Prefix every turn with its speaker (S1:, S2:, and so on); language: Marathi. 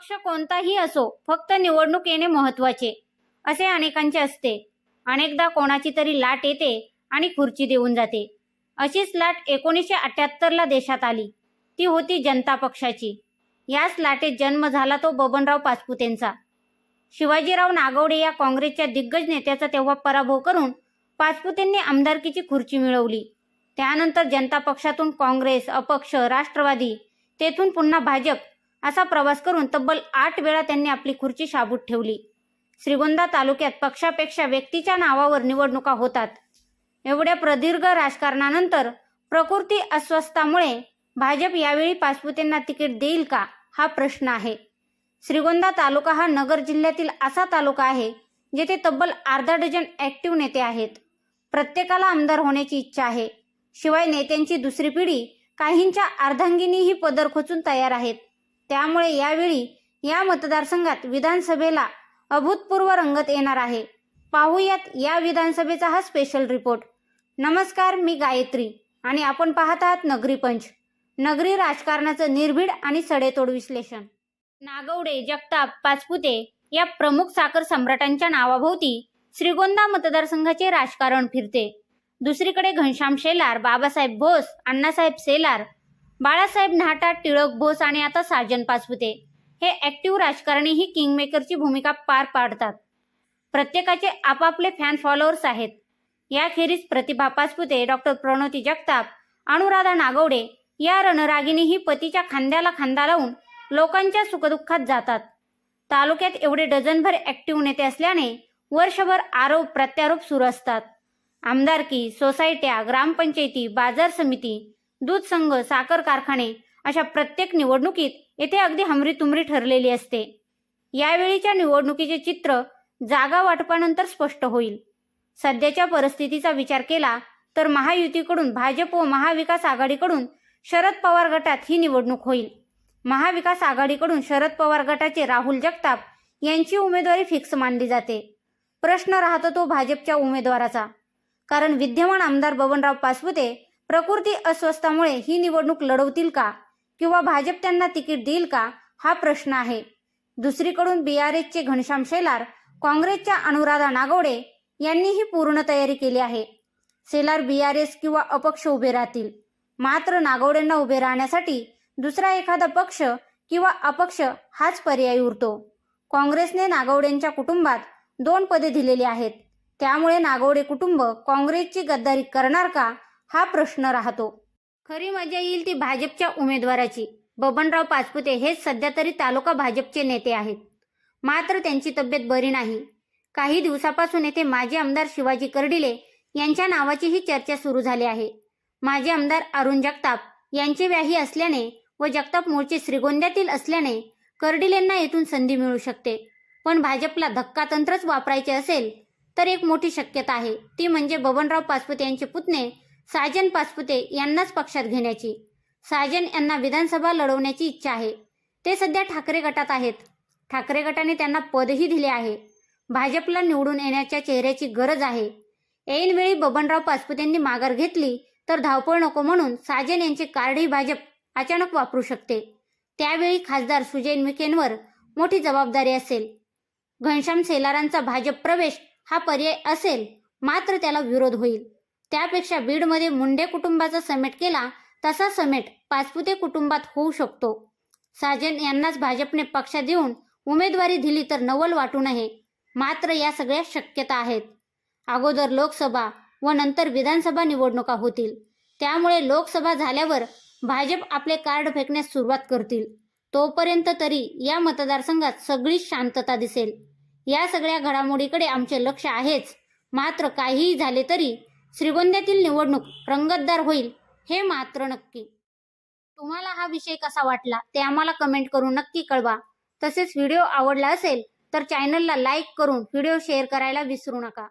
S1: पक्ष कोणताही असो फक्त निवडणूक येणे महत्त्वाचे असे अनेकांचे असते. अनेकदा कोणाची तरी लाट येते आणि खुर्ची देऊन जाते. अशीच लाट एकोणीसशे अठ्याहत्तरला देशात आली. ती होती जनता पक्षाची. याच लाटेत जन्म झाला तो बबनराव पाचपुतेंचा शिवाजीराव नागवडे या काँग्रेसच्या दिग्गज नेत्याचा तेव्हा पराभव करून पाचपुतेंनी आमदारकीची खुर्ची मिळवली. त्यानंतर जनता पक्षातून काँग्रेस अपक्ष राष्ट्रवादी तेथून पुन्हा भाजप असा प्रवास करून तब्बल आठ वेळा त्यांनी आपली खुर्ची शाबूत ठेवली. श्रीगोंदा तालुक्यात पक्षापेक्षा व्यक्तीच्या नावावर निवडणुका होतात. एवढ्या प्रदीर्घ राजकारणानंतर प्रकृती अस्वस्थामुळे भाजप यावेळी पाचपुतेंना तिकीट देईल का हा प्रश्न आहे. श्रीगोंदा तालुका हा नगर जिल्ह्यातील असा तालुका आहे जेथे तब्बल अर्धा डझन ऍक्टिव्ह नेते आहेत. प्रत्येकाला आमदार होण्याची इच्छा आहे. शिवाय नेत्यांची दुसरी पिढी काहींच्या अर्धांगिनीही पदर खोचून तयार आहेत. त्यामुळे यावेळी या मतदारसंघात विधानसभेला अभूतपूर्व रंगत येणार आहे. पाहूयात या विधानसभेचा हा स्पेशल रिपोर्ट नमस्कार मी गायत्री आणि आपण पाहत आहात नगरी पंच. नगरी राजकारणाचं निर्भीड आणि सडेतोड विश्लेषण. नागवडे जगताप पाचपुते या प्रमुख साखर सम्राटांच्या नावाभोवती श्रीगोंदा मतदारसंघाचे राजकारण फिरते. दुसरीकडे घनश्याम शेलार बाबासाहेब भोस अण्णासाहेब सेलार बाळासाहेब नाहटा टिळक बोस आणि आता साजन पाचपुते हे ऍक्टिव्ह राजकारणी ही किंगमेकरची भूमिका पार पाडतात. प्रत्येकाचे आपापले फॅन फॉलोअर्स आहेत. याखेरीज प्रतिभा पाचपुते डॉक्टर प्रणोती जगताप अनुराधा नागवडे या रणरागिणीही पतीच्या खांद्याला खांदा लावून लोकांच्या सुखदुःखात जातात. तालुक्यात एवढे डझनभर ऍक्टिव्ह नेते असल्याने वर्षभर आरोप प्रत्यारोप सुरू असतात. आमदारकी सोसायट्या ग्रामपंचायती बाजार समिती दूध संघ साखर कारखाने अशा प्रत्येक निवडणुकीत येथे अगदी हमरीतुमरी ठरलेली असते. यावेळीच्या निवडणुकीचे चित्र जागा वाटपानंतर स्पष्ट होईल. सध्याच्या परिस्थितीचा विचार केला तर महायुतीकडून भाजप व महाविकास आघाडीकडून शरद पवार गटात ही निवडणूक होईल. महाविकास आघाडीकडून शरद पवार गटाचे राहुल जगताप यांची उमेदवारी फिक्स मानली जाते. प्रश्न राहतो तो भाजपच्या उमेदवाराचा. कारण विद्यमान आमदार बबनराव पासपुते प्रकृती अस्वस्थामुळे ही निवडणूक लढवतील का? किंवा भाजप त्यांना तिकीट देईल का? हा प्रश्न आहे. दुसरीकडून बी आर एसचे घनश्याम शेलार काँग्रेसच्या अनुराधा नागवडे यांनीही पूर्ण तयारी केली आहे. शेलार एस किंवा अपक्ष उभे राहतील. मात्र नागवडेंना उभे राहण्यासाठी दुसरा एखादा पक्ष किंवा अपक्ष हाच पर्याय उरतो. काँग्रेसने नागवडेंच्या कुटुंबात दोन पदे दिलेली आहेत. त्यामुळे नागवडे कुटुंब काँग्रेसची गद्दारी करणार का? हा प्रश्न राहतो. खरी मजा येईल ती भाजपच्या उमेदवाराची. बबनराव पाचपुते हेच सध्या तरी तालुका भाजपचे नेते आहेत. मात्र त्यांची तब्येत बरी नाही. काही दिवसापासून येथे माजी आमदार शिवाजी कर्डिले यांच्या नावाचीही चर्चा सुरू झाली आहे. माजी आमदार अरुण जगताप यांची व्याही असल्याने व जगताप मूळचे श्रीगोंद्यातील असल्याने कर्डिलेंना येथून संधी मिळू शकते. पण भाजपला धक्का तंत्रच वापरायचे असेल तर एक मोठी शक्यता आहे. ती म्हणजे बबनराव पाचपुते यांचे पुतणे साजन पाचपुते यांनाच पक्षात घेण्याची. साजन यांना विधानसभा लढवण्याची इच्छा आहे. ते सध्या ठाकरे गटात आहेत. ठाकरे गटाने त्यांना पदही दिले आहे. भाजपला निवडून येण्याच्या चेहऱ्याची गरज आहे. ऐनवेळी बबनराव पाचपुतेंनी माघार घेतली तर धावपळ नको म्हणून साजन यांचे कार्डही भाजप अचानक वापरू शकते. त्यावेळी खासदार सुजैन मिकेंवर मोठी जबाबदारी असेल. घनश्याम सेलारांचा भाजप प्रवेश हा पर्याय असेल मात्र त्याला विरोध होईल. त्यापेक्षा बीडमध्ये मुंडे कुटुंबाचा समेट केला तसा समेट पाचपुते कुटुंबात होऊ शकतो. साजन यांनाच भाजपने पक्षात देऊन उमेदवारी दिली तर नवल वाटू नये. मात्र या सगळ्या शक्यता आहेत. अगोदर लोकसभा व नंतर विधानसभा निवडणुका होतील. त्यामुळे लोकसभा झाल्यावर भाजप आपले कार्ड फेकण्यास सुरुवात करतील. तोपर्यंत तरी या मतदारसंघात सगळी शांतता दिसेल. या सगळ्या घडामोडीकडे आमचे लक्ष आहेच. मात्र काहीही झाले तरी श्रीगोंद्यातील निवडणूक रंगतदार होईल हे मात्र नक्की. तुम्हाला हा विषय कसा वाटला ते आम्हाला कमेंट करून नक्की कळवा. तसेच व्हिडिओ आवडला असेल तर चॅनलला लाईक करून व्हिडिओ शेअर करायला विसरू नका.